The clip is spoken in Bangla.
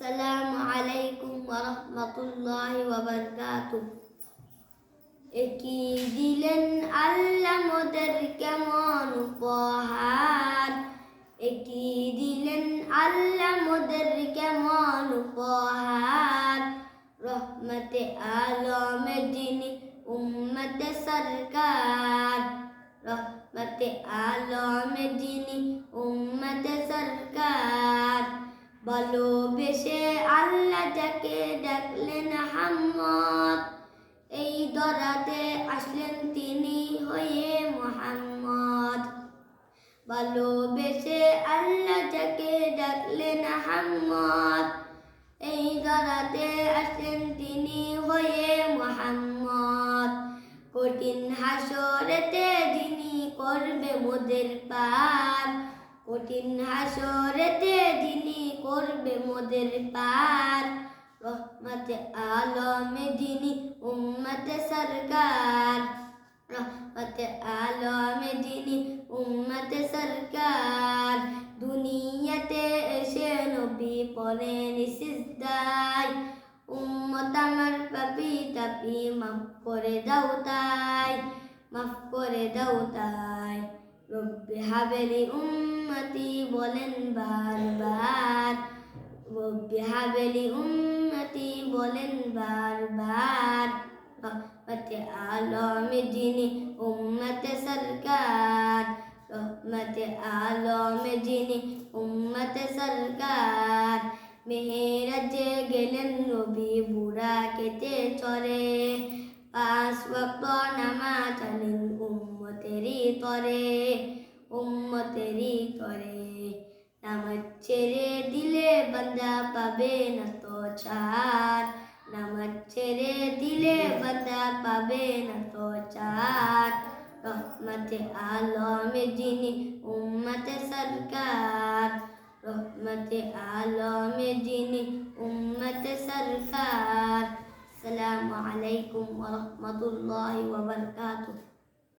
আসসালামু আলাইকুম ওয়া রাহমাতুল্লাহি ওয়া বারাকাতুহু একই দিলেন আল্লাহ মোদের কেমন উপহার একই দিলেন আল্লাহ মোদের কেমন উপহার রহমতে আলমে যিনি উম্মতে সরকার রহমতে আলমে যিনি ভালোবেসে আল্লাহ যাকে ডাকলেন হাম্মদ। এই দরাতে আসলেন তিনি হয়ে মোহাম্মদ। ভালোবেসে আল্লাহ যাকে ডাকলেন হাম্মদ। এই দরাতে আসলেন তিনি হয়ে মোহাম্মদ। কঠিন হাসরেতে যিনি করবে মোদের পার কঠিন হাসরেতে যিনি করবে মোদের পার। রহমতে আলমে যিনি উম্মতে সরকার। রহমতে আলমে যিনি উম্মতে সরকার। দুনিয়াতে এসে নবী পড়েন সিজদায়। উম্মত আমার পাপি তাপি মাফ করে দাও তাই, মাফ করে দাও তাই। রব্বি হাবেলি উম্মতি বলেন বারবার। রব্বি হাবেলি উম্মতি বলেন বারবার। রহমতে আলমে যিনি উম্মতে সরকার। রহমতে আলমে যিনি উম্মতে সরকার। মেহেরাজে গেলেন নবী বুড়া কেটে চরে। পাঁচ ওয়াক্ত নামাজ আনেন উম্মতেরই তরে। তরে নামাজ ছেড়ে দিলে বান্দা পাবে না তো চার। নামাজ ছেড়ে দিলে বান্দা পাবে না তো চার। রহমতে আলমে যিনি উম্মতে সরকার। রহমতে আলমে যিনি উম্মতে সরকার। আসসালামু আলাইকুম ওয়া রাহমাতুল্লাহি ওয়া বারাকাতুহু।